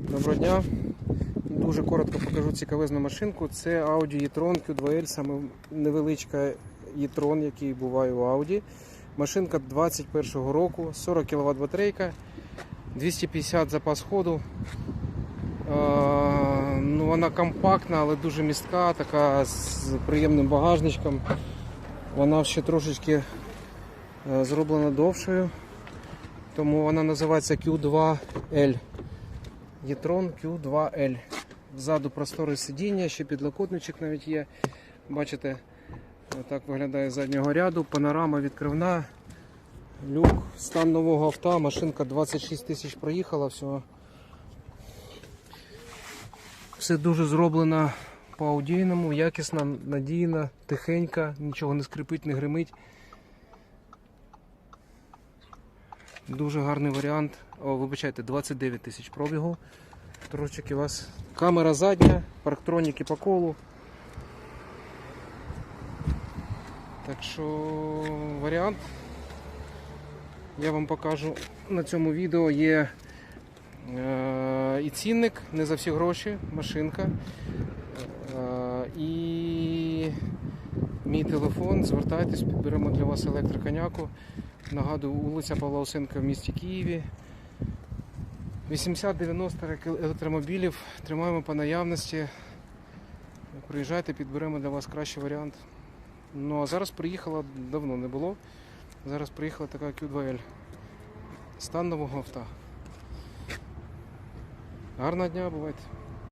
Доброго дня. Дуже коротко покажу цікавезну машинку. Це Audi e-tron Q2L, саме невеличка e-tron, який буває у Audi. Машинка 21 року, 40 кВт батарейка, 250 запас ходу. Ну, вона компактна, але дуже містка, така з приємним багажничком. Вона ще трошечки е, зроблена довшою, тому вона називається Q2L. Єтрон Q2L. Ззаду просторе сидіння, ще підлокотничок навіть є. Бачите, так виглядає заднього ряду. Панорама відкривна. Люк, стан нового авто, машинка 26 тисяч проїхала, всього. Все дуже зроблено по аудійному, якісно, надійно, тихенько, нічого не скрипить, не гримить. Дуже гарний варіант. О, вибачайте, 29 тисяч пробігу. Трошечки у вас камера задня, парктроніки по колу. Так що варіант. Я вам покажу на цьому відео є е, і цінник, не за всі гроші, машинка. Е, і мій телефон. Звертайтесь, підберемо для вас електроконяку. Нагадую, вулиця Павла Осенка в місті Києві. 80-90 електромобілів тримаємо по наявності. Приїжджайте, підберемо для вас кращий варіант. Ну а зараз приїхала, давно не було. Зараз приїхала така Q2L. Стан нового авто. Гарного дня, бувайте.